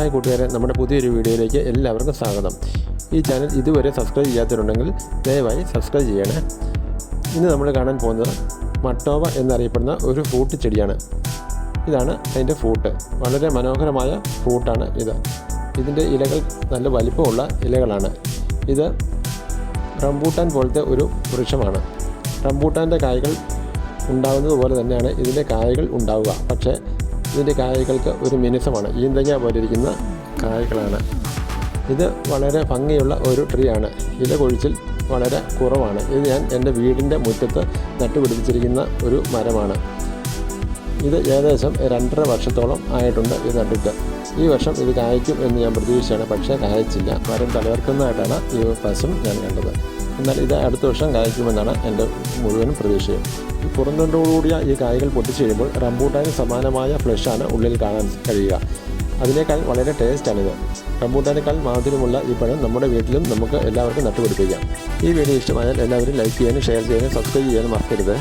Hi കൂട്ടുകാരെ നമ്മുടെ പുതിയൊരു വീഡിയോയിലേക്ക് എല്ലാവർക്കും സ്വാഗതം. ഈ ചാനൽ ഇതുവരെ സബ്സ്ക്രൈബ് ചെയ്യാത്തവരുണ്ടെങ്കിൽ ദയവായി സബ്സ്ക്രൈബ് ചെയ്യണേ. ഇന്ന് നമ്മൾ കാണാൻ പോകുന്നത് മട്ടോവ എന്നറിയപ്പെടുന്ന ഒരു ഫ്രൂട്ട് ചെടിയാണ്. ഇതാണ് അതിന്റെ ഫ്രൂട്ട്. വളരെ മനോഹരമായ ഫ്രൂട്ടാണ് ഇത്. ഇതിന്റെ ഇലകൾ നല്ല വലിപ്പമുള്ള ഇലകളാണ്. ഇത് റംബൂട്ടാൻ പോലത്തെ ഒരു വൃക്ഷമാണ്. റംബൂട്ടാന്റെ കായകൾ ഉണ്ടാകുന്നത് പോലെ തന്നെയാണ് ഇതിന്റെ കായകൾ ഉണ്ടാവുക. പക്ഷേ ഇതിന്റെ കായകൾക്ക് ഒരു മിനുസമാണ്. ഈന്തങ്ങ പോലെ ഇരിക്കുന്ന കായകളാണ്. ഇത് വളരെ ഭംഗിയുള്ള ഒരു ട്രീ ആണ് ഇല കൊഴിച്ചിൽ വളരെ കുറവാണ്. ഇത് ഞാൻ എന്റെ വീടിന്റെ മുറ്റത്ത് നട്ടുപിടിപ്പിച്ചിരിക്കുന്ന ഒരു മരമാണ്. ഇത് ഏകദേശം രണ്ടര വർഷത്തോളം ആയിട്ടുണ്ട് ഇത് നട്ടിട്ട്. ഈ വർഷം ഇത് കായ്ക്കും എന്ന് ഞാൻ പ്രതീക്ഷിച്ചാണ്. പക്ഷേ കായ്ച്ചില്ല. മരം തലവർക്കുന്നതായിട്ടാണ് ഈ പശം ഞാൻ കണ്ടത്. എന്നാൽ ഇത് അടുത്ത വർഷം കായ്ക്കുമെന്നാണ് എന്റെ മുഴുവനും പ്രതീക്ഷയും. ഈ പുറന്തോടുകൂടിയ ഈ കായ്കൾ പൊട്ടിച്ച് കഴിയുമ്പോൾ റംബൂട്ടാന് സമാനമായ ഫ്ലഷാണ് ഉള്ളിൽ കാണാൻ കഴിയുക. അതിനേക്കാൾ വളരെ ടേസ്റ്റാണിത്. റംബൂട്ടാനേക്കാൾ മാധുര്യമുള്ള ഈ പഴം നമ്മുടെ വീട്ടിലും നമുക്ക് എല്ലാവർക്കും നട്ടുപിടിപ്പിക്കാം. ഈ വീഡിയോ ഇഷ്ടമായാൽ എല്ലാവരും ലൈക്ക് ചെയ്യാനും ഷെയർ ചെയ്യാനും സബ്സ്ക്രൈബ് ചെയ്യാനും മറക്കരുത്.